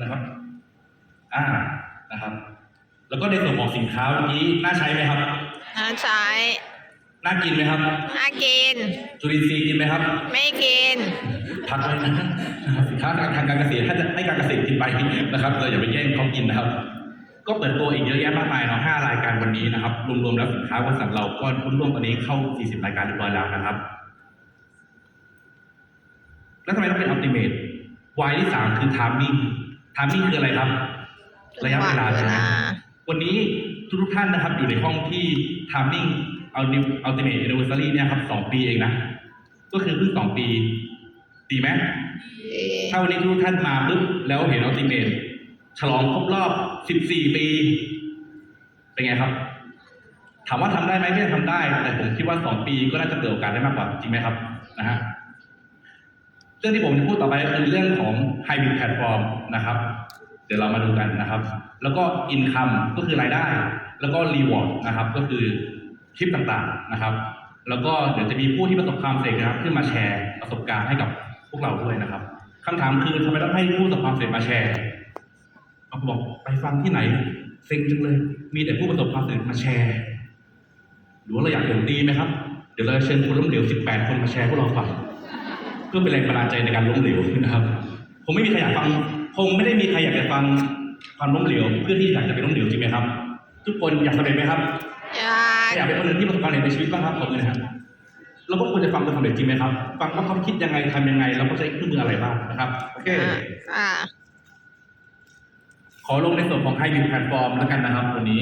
นะครับ อ่านะครับ แล้วก็ในส่วนของสินค้าเมื่อกี้น่าใช้ไหมครับน่าใช้น่ากินไหมครับน่ากินจุลินทรีย์กินไหมครับ ไม่กินพักไว้นะนะครับสินค้าทางการเกษตรถ้าจะให้การเกษตรกินไปนะครับเราอย่าไปแย่งเขากินนะครับ ก็เปิดตัวอีกเยอะแยะมากมายเนาะห้ารายการวันนี้นะครับ รวมๆแล้วสินค้าบริษัทเราก็ทุนร่วมตอนนี้เข้า 40 รายการเรียบร้อยแล้วนะครับ แล้วทำไมต้องเป็น ultimate Y ที่สามคือ timing timing คืออะไรครับ ระยะเวลาใช่ไหมวันนี้ทุกๆท่านนะครับ อยู่ในห้องที่ timing ultimate anniversary เนี่ยครับสองปีเองนะ ก็คือเพิ่งสองปี ดีไหมถ้าวันนี้ทุกท่านมาปุ๊บแล้วเห็นอัลติเมทฉลองครบรอบ14ปี เป็นไงครับ ถามว่าทำได้ไหมไม่ได้ทำได้ แต่ผมคิดว่า2ปีก็น่าจะเกิดโอกาสได้มากกว่าจริงไหมครับ นะฮะ เรื่องที่ผมจะพูดต่อไปก็คือเรื่องของ Hybrid Platform นะครับ เดี๋ยวเรามาดูกันนะครับ แล้วก็ Income ก็คือรายได้ แล้วก็ Reward นะครับ ก็คือคลิปต่างๆนะครับ แล้วก็เดี๋ยวจะมีผู้ที่ประสบความสำเร็จนะครับขึ้นมาแชร์ประสบการณ์ให้กับพวกเราด้วยนะครับคำถามคือทำไมต้องให้ผู้ประสบความสำเร็จมาแชร์บางคนบอกไปฟังที่ไหนเซ็งจังเลย มีแต่ผู้ประสบความสำเร็จมาแชร์หรือว่าเราอยากเห็นดีไหมครับ เดี๋ยวเราจะเชิญคนล้มเหลว18 คนมาแชร์พวกเราฟัง เพื่อเป็นแรงบันดาลใจในการล้มเหลวนะครับคงไม่มีใครอยากฟังคงไม่ได้มีใครอยากจะฟังความล้มเหลวเพื่อที่อยากจะเป็นล้มเหลวจริงไหมครับ ทุกคนอยากสำเร็จไหมครับอยาใครอยากเป็นคนหนึ่งที่ประสบความสำเร็จในชีวิตบ้างครับขอบคุณนะครับเราก็ควรจะฟังคนสำเร็จจริงไหมครับฟังว่าเขาคิดยังไงทำยังไงแล้วก็ใช้เครื่องมืออะไรบ้างนะครับโอเคอ่าอ่าขอลงในส่วนของไฮบิ t แพลตฟอร์มแล้วกันนะครับวันนี้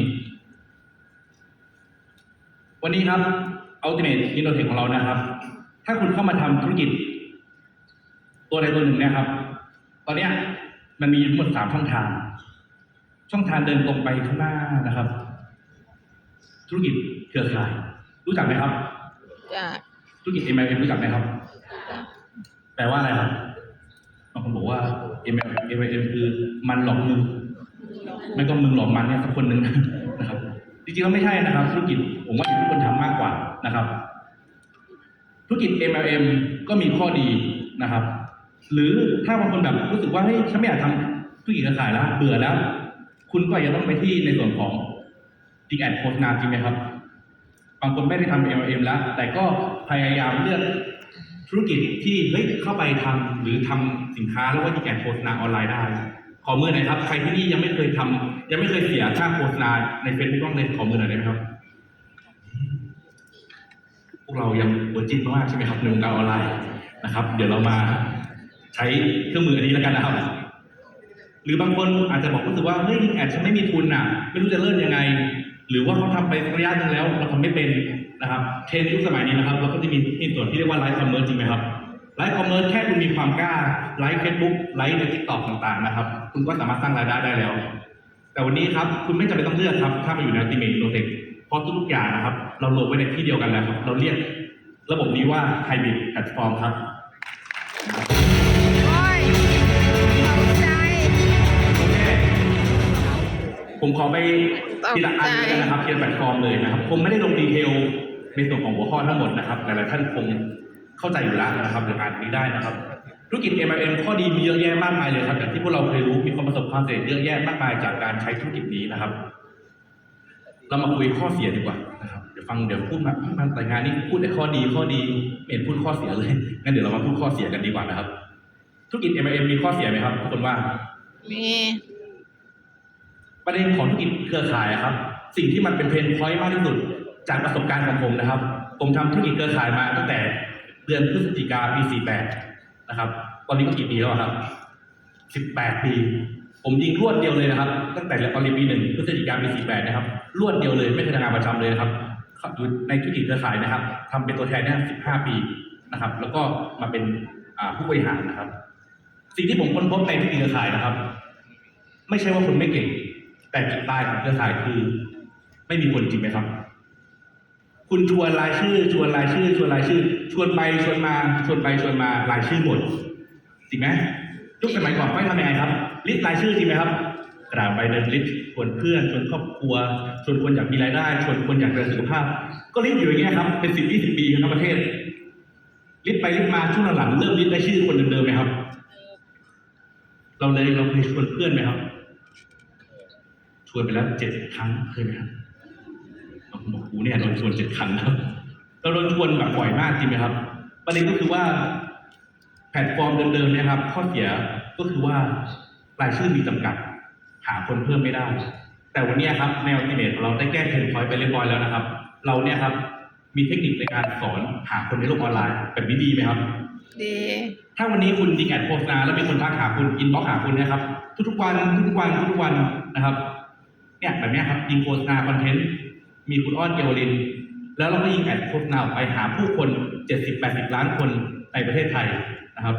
วันนี้ครับ Ultimate Innotech ของเรานะครับ ถ้าคุณเข้ามาทำธุรกิจ ตัวใดตัวหนึ่งเนะครับ ตอนเนี้ยมันมีทั้งหมดสามช่องทาง ช่องทางเดินตรงไปข้างหน้านะครับ ธุรกิจเครือข่าย รู้จักไหมครับอยากธุรกิจ MLM รู้จักไหมครับ แปลว่าอะไรครับบางคนบอกว่า MLM MLM คือมันหลอกมึงไม่ก็มึงหลอกมันเนี่ยสักคนหนึ่งนะครับ จริงๆแล้วไม่ใช่นะครับ ธุรกิจผมว่าอยู่ที่คนทำมากกว่านะครับ ธุรกิจ MLM ก็มีข้อดีนะครับ หรือถ้าบางคนแบบรู้สึกว่าเฮ้ยฉันไม่อยากทำธุรกิจเครือข่ายแล้วเบื่อแล้ว คุณก็อาจะต้องไปที่ในส่วนของจิแอดโฆษณาจริงไหมครับ บางคนไม่ได้ทำ MLM แล้ว แต่ก็พยายามเลือกธุรกิจที่เฮ้ยเข้าไปทำหรือทำสินค้าแล้วก็ยิงแอดโฆษณาออนไลน์ได้ ขอมือหน่อยครับ ใครที่นี่ยังไม่เคยทำยังไม่เคยเสียค่าโฆษณาในเฟซบุ๊กบ้างเลยขอมือหน่อยได้ไหมครับพวกเรายังหัวจิตมากใช่ไหมครับในวงการออนไลน์นะครับ เดี๋ยวเรามา ใช้เครื่องมืออันนี้แล้วกันนะครับ หรือบางคนอาจจะบอกรู้สึกว่าเฮ้ยแอดฉันไม่มีทุนน่ะ ไม่รู้จะเริ่มยังไง หรือว่าเขาทำไประยะหนึงแล้ว เราทำไม่เป็นนะครับ เทรนด์ยุคสมัยนี้นะครับ เราก็จะมีมีส่วนที่เรียกว่าไลฟ์คอมเมอร์จริงไหมครับไลฟ์คอมเมอร์แค่คุณมีความกล้าไลฟ์เฟซบุ๊กไลฟ์ในทิกตอกต่างๆนะครับ คุณก็สามารถสร้างรายได้ได้แล้ว แต่วันนี้ครับคุณไม่จำเป็นต้องเลือกครับ ถ้ามาอยู่ใน Ultimate Innotech เพราะทุกๆอย่างนะครับ เรารวมไว้ในที่เดียวกันแล้วครับเราเรียก ระบบนี้ว่า Hybrid Platform ครับ ผมขอไปทีละอันเลยนะครับทีละแพลตฟอร์มเลยนะครับผมไม่ได้ลงดีเทลในส่วนของหัวข้อทั้งหมดนะครับ หลายๆท่านคงเข้าใจอยู่แล้วนะครับหรืออ่านนี้ได้นะครับ ธุรกิจ MLM ข้อดีมีเยอะแยะมากมายเลยครับอย่างที่พวกเราเคยรู้มีคนประสบความสำเร็จเยอะแยะมากมายจากการใช้ธุรกิจนี้นะครับ เรามาคุยข้อเสียดีกว่านะครับเดี๋ยวฟังเดี๋ยวพูดมามาแต่งานนี้พูดแต่ข้อดีข้อดีไม่เห็นพูดข้อเสียเลยงั้นเดี๋ยวเรามาพูดข้อเสียกันดีกว่านะครับ ธุรกิจ MLM มีข้อเสียไหมครับทุกคนว่ามี ประเด็นของธุรกิจเครือข่ายอะครับ สิ่งที่มันเป็นเพนพอยต์มากที่สุด จากประสบการณ์ของผมนะครับ ผมทำธุรกิจเครือข่ายมาตั้งแต่เดือนพฤศจิกาปี 48 นะครับ ตอนนี้ก็กี่ปีแล้วครับ 18 ปี ผมยิงรวดเดียวเลยนะครับ ตั้งแต่ตอนเรียนปีหนึ่งพฤศจิกาปี 48 นะครับ รวดเดียวเลยไม่เคยทำงานประจำเลยนะครับอยู่ในธุรกิจเครือข่ายนะครับทำเป็นตัวแทนเนี่ย15 ปีนะครับ แล้วก็มาเป็นผู้บริหารนะครับ สิ่งที่ผมค้นพบในธุรกิจเครือข่ายนะครับ ไม่ใช่ว่าคุณไม่เก่ง แต่จุดตายของเครือข่ายคือ ไม่มีคนจริงไหมครับ คุณชวนรายชื่อ ชวนรายชื่อ ชวนรายชื่อ ชวนไปชวนมา ชวนไปชวนมารายชื่อหมดจริงไหมยุคสมัยก่อนไม่ทำยังไงครับลิสต์รายชื่อจริงไหมครับกระดาษใบเดินลิสต์ชวนเพื่อนชวนครอบครัวชวนคนอยากมีรายได้ชวนคนอยากดูแลสุขภาพ ก็ลิสต์อยู่อย่างเงี้ยครับเป็นสิบยี่สิบปีทั้งประเทศลิสต์ไปลิสต์มาช่วงหลังเริ่มลิสต์รายชื่อคนเดิมๆไหมครับ เราเลยเราเคยชวนเพื่อนไหมครับ วนไปแล้วเจ็ดครั้งเคยไหมครับบางคนบอกกูเนี่ยโดนชวนเจ็ดครั้งครับเราโดนชวนแบบบ่อยมากจริงไหมครับ ประเด็นก็คือว่า แพลตฟอร์มเดิมๆเนี่ยครับ ข้อเสียก็คือว่ารายชื่อมีจำกัด หาคนเพิ่มไม่ได้ แต่วันนี้ครับในอัลติเมทเราได้แก้เพนพอยต์ไปเรียบร้อยแล้วนะครับ เราเนี่ยครับมีเทคนิคในการสอนหาคนในโลกออนไลน์แบบนี้ดีไหมครับ ดี ถ้าวันนี้คุณยิงแอดโฆษณาแล้วมีคนทักหาคุณอินบ็อกหาคุณเนะครับ ทุกๆวันทุกๆวันทุกๆวันนะครับ เนี่ยแบบเนี้ยครับยิงโฆษณาคอนเทนต์มีคุณอ้อนเกวลิน แล้วเราก็ยิงแอดโฆษณาออกไปหาผู้คน 70-80 ล้านคนในประเทศไทยนะครับ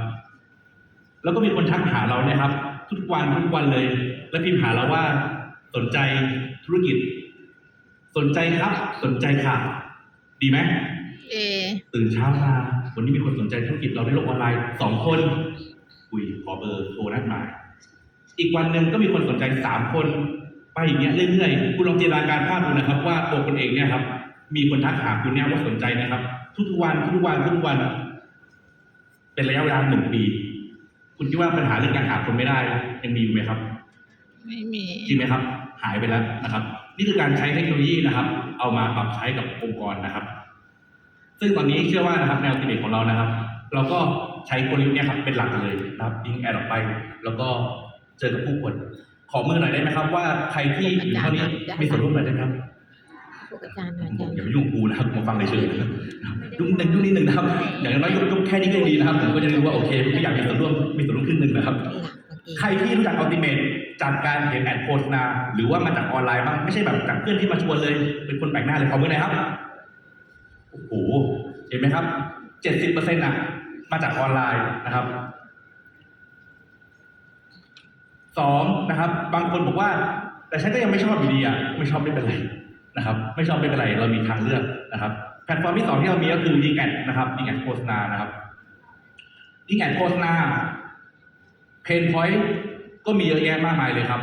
แล้วก็มีคนทักหาเราเนี่ยครับ ทุกวันทุกวันเลย แล้วพิมพ์หาเราว่าสนใจธุรกิจ สนใจครับ สนใจค่ะ ดีไหมเอตื่นเช้ามาวันนี้มีคนสนใจธุรกิจเราในโลกออนไลน์สองคนคุยขอเบอร์โทรนัดหมายอีกวันหนึ่งก็มีคนสนใจสามคน ไปอย่างเงี้ยเรื่อยๆคุณลองจินตนาการภาพดูนะครับ ว่าตัวคุณเองเนี่ยครับ มีคนทักหาคุณเนี่ยว่าสนใจนะครับ ทุกๆวันทุกๆวันทุกๆวัน เป็นระยะเวลาหนึ่งปี คุณคิดว่าปัญหาเรื่องการหาคนไม่ได้ยังมีอยู่ไหมครับ ไม่มีจริงไหมครับ หายไปแล้วนะครับ นี่คือการใช้เทคโนโลยีนะครับ เอามาปรับใช้กับองค์กรนะครับ ซึ่งตอนนี้เชื่อว่านะครับแนวติเดของเรานะครับ เราก็ใช้กลยุทธ์เนี่ยครับเป็นหลักเลยนะครับยิงแอดออกไป แล้วก็เจอกับผู้คน ขอมือหน่อยได้ไหมครับ ว่าใครที่อยู่เท่านี้มีส่วนร่วมหน่อยได้ไหมครับพวกอาจารย์หน่อยผมอาจารย์อย่าไปยุ่งกับกูนะครับมาฟังเลยเฉยๆนะครับยุ่งหนึ่งยุ่งนิดหนึ่งนะครับ อย่างน้อยยกยกแค่นี้ก็ยังดีนะครับผมก็จะรู้ว่าโอเคผมอยากมีส่วนร่วมมีส่วนร่วมครึ่งหนึ่งนะครับหลักเมื่อกี้ใครที่รู้จักอัลติเม e จากการเห็นแอดโฆษณาหรือว่ามาจากออนไลน์บ้างไม่ใช่แบบจากเพื่อนที่มาชวนเลย เป็นคนแปลกหน้าเลยขอมือหน่อยครับโอ้โหเห็นไหมครับเจ็ดสิบเปอร์เซ็นต์ะมาจากออนไลน์นะครับ สองนะครับ บางคนบอกว่า แต่ฉันก็ยังไม่ชอบอยู่ดีอะไม่ชอบไม่เป็นไรนะครับ ไม่ชอบไม่เป็นไรเรามีทางเลือกนะครับ แพลตฟอร์มที่สองที่เรามีก็คือยิงแอดนะครับยิงแอดโฆษณานะครับยิงแอดโฆษณาเพนพอยต์ก็มีเยอะแยะมากมายเลยครับ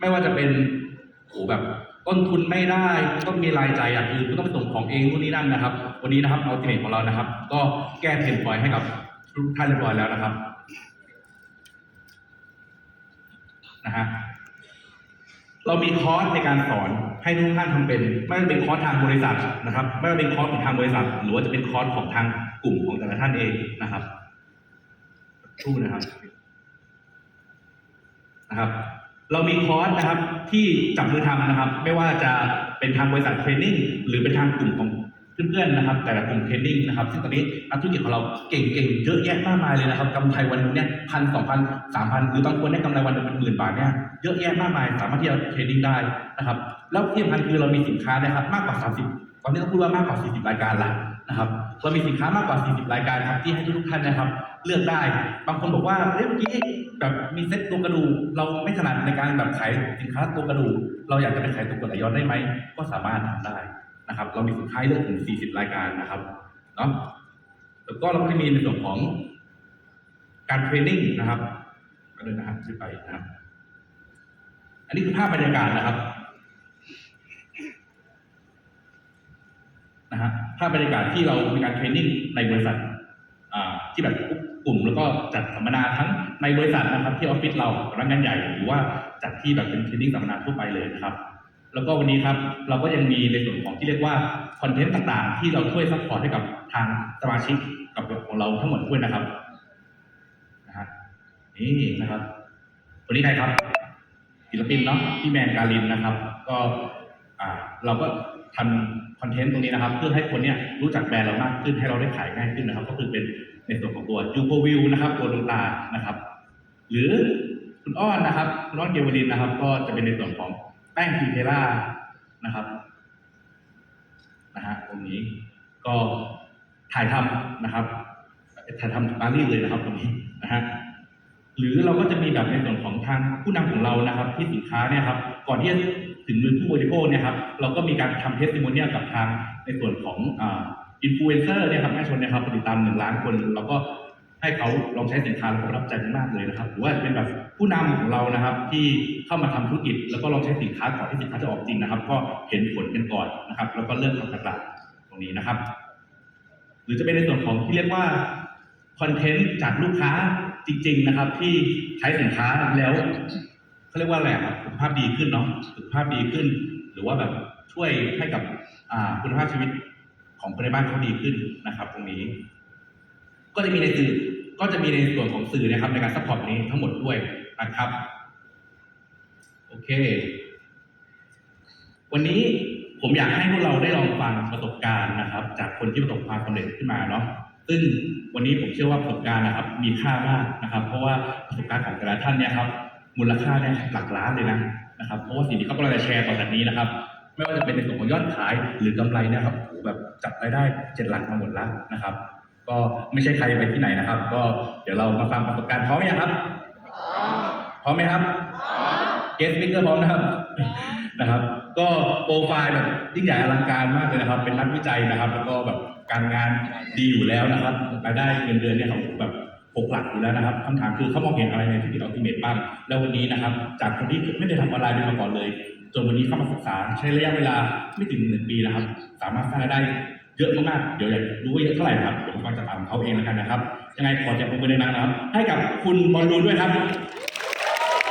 ไม่ว่าจะเป็นโอ้แบบต้นทุนไม่ได้ต้องมีรายจ่ายอย่างอื่นต้องไปส่งของเองนู่นนี่นั่นนะครับ วันนี้นะครับเอัลติเมทของเรานะครับ ก็แก้เพนพอยต์ให้กับทุกท่านเรียบร้อยแล้วนะครับ นะฮะเรามีคอร์สในการสอนให้ทุกท่านทำเป็น ไม่ว่าเป็นคอร์สทางบริษัทนะครับ ไม่ว่าเป็นคอร์สของทางบริษัท หรือว่าจะเป็นคอร์สของทางกลุ่มของแต่ละท่านเองนะครับสักครู่นะครับนะครับ เรามีคอร์สนะครับที่จับมือทำนะครับ ไม่ว่าจะเป็นทางบริษัทเทรนนิ่งหรือเป็นทางกลุ่มของ เพื่อนๆนะครับ แต่ละกลุ่มเทรนนิ่งนะครับซึ่งตอนนี้นักธุรกิจของเราเก่งๆเยอะแยะมากมายเลยนะครับกำไรวันนึงเนี่ยพันสองพันสามพันหรือบางคนได้กำไรวันหนึงเป็นหมื่นบาทเนี่ยเยอะแยะมากมาย สามารถที่จะเทรดดิ้งได้นะครับ แล้วที่สำคัญคือเรามีสินค้านะครับ มากกว่า 30 ตอนนี้ต้องพูดว่ามากกว่า 40 รายการละนะครับเรามีสินค้ามากกว่า 40 รายการครับที่ให้ทุกท่านนะครับ เลือกได้ บางคนบอกว่าเฮ้ยเมื่อกี้แบบมีเซ็ตตัวกระดูกเราไม่ถนัดในการแบบขายสินค้าตัวกระดูกเราอยากจะไปขายตัวกดไหลย้อนได้ไหมก็สามารถทำได้ นะครับ เรามีสินค้าเลือกถึง 40 รายการนะครับเนาะแล้วก็เราก็จะมีในส่วนของการเทรนนิ่งนะครับก็เลยนะครับขึ้นไปนะครับ อันนี้คือภาพบรรยากาศนะครับนะฮะภาพบรรยากาศที่เรามีการเทรนนิ่งในบริษัทอ่าที่แบบกลุ่มแล้วก็จัดสัมมนาทั้งในบริษัทนะครับที่ออฟฟิศเราพนักงานใหญ่หรือว่าจัดที่แบบเป็นเทรนนิ่งสัมมนาทั่วไปเลยนะครับ แล้วก็วันนี้ครับเราก็ยังมีในส่วนของที่เรียกว่าคอนเทนต์ต่างๆ ที่เราช่วยซัพพอร์ตให้กับทางสมาชิกกับของเราทั้งหมดด้วยนะครับนะฮะนี่นะครับคนนี้ใครครับศิลปินเนาะพี่แมนการินนะครับ ก็อ่าเราก็ทำคอนเทนต์ตรงนี้นะครับ เพื่อให้คนเนี่ยรู้จักแบรนด์เรามากขึ้นให้เราได้ขายง่ายขึ้นนะครับ ก็คือเป็นในส่วนของตัวยูโกวิวนะครับ ตัวดวงตานะครับ หรือคุณอ้อนนะครับคุณอ้อนเกวลินนะครับ ก็จะเป็นในส่วนของ แป้งฟิวเทล่านะครับนะฮะตรงนี้ก็ถ่ายทำนะครับถ่ายทำจากปารีสเลยนะครับตรงนี้นะฮะหรือเราก็จะมีแบบในส่วนของทางผู้นำของเรานะครับ ที่สินค้าเนี่ยครับ ก่อนที่จะถึงมือผู้บริโภคเนี่ยครับ เราก็มีการทำเทสติโมเนียกับทางในส่วนของอินฟลูเอนเซอร์เนี่ยครับแม่ชนนี่ยครับติดตามหนึ่งล้านคนเราก็ ให้เขาลองใช้สินค้าแล้วก็ประทับใจมากเลยนะครับ หรือว่าเป็นแบบผู้นำของเรานะครับ ที่เข้ามาทำธุรกิจ แล้วก็ลองใช้สินค้าก่อนที่สินค้าจะออกจริงนะครับ ก็เห็นผลกันก่อนนะครับ แล้วก็เริ่มทำตลาดตรงนี้นะครับ หรือจะเป็นในส่วนของที่เรียกว่าคอนเทนต์จากลูกค้าจริง ๆนะครับ ที่ใช้สินค้าแล้วเขาเรียกว่าอะไรครับสุขภาพดีขึ้นเนาะสุขภาพดีขึ้น หรือว่าแบบช่วยให้กับคุณภาพชีวิตของคนในบ้านเขาดีขึ้นนะครับ ตรงนี้ ก็จะมีในสื่อ ก็จะมีในส่วนของสื่อนะครับในการซัพพอร์ตนี้ทั้งหมดด้วยนะครับ โอเค วันนี้ผมอยากให้พวกเราได้ลองฟังประสบการณ์นะครับ จากคนที่ประสบความสำเร็จขึ้นมาเนาะซึ่งวันนี้ผมเชื่อว่าประสบการณ์นะครับ มีค่ามากนะครับ เพราะว่าประสบการณ์ของแต่ละท่านเนี่ยครับ มูลค่าเนี่ยหลักล้านเลยนะนะครับ เพราะว่าสิ่งที่เขากำลังจะแชร์ต่อจากนี้นะครับ ไม่ว่าจะเป็นในส่วนของยอดขายหรือกำไรนะครับโหแบบจับรายได้เจ็ดหลักมาหมดแล้วนะครับ ก็ไม่ใช่ใครไปที่ไหนนะครับ ก็เดี๋ยวเรามาฟังประสบการณ์พร้อมไหมยังครับพร้อมไหมครับเกสปิเกอร์พร้อมนะครับนะครับ ก็โปรไฟล์แบบยิ่งใหญ่อลังการมากเลยนะครับ เป็นนักวิจัยนะครับ แล้วก็แบบการงานดีอยู่แล้วนะครับรายได้เงินเดือนเนี่ยเขาแบบหกหลักอยู่แล้วนะครับคำถามคือเขามองเห็นอะไรในธุรกิจอัลติเมทบ้าง แล้ววันนี้นะครับ จากคนที่ไม่ได้ทำออนไลน์มาก่อนเลยจนวันนี้เข้ามาศึกษาใช้ระยะเวลาไม่ถึงหนึ่งปีนะครับ สามารถสร้างรายได้ เยอะมากๆเดี๋ยวอยากรู้ว่าเยอะเท่าไหร่นะครับผมก็จะตามเขาเองแล้วกันนะครับ ยังไงขอเสียงปรบมือดังๆนะครับ ให้กับคุณบอลลูนด้วยครับ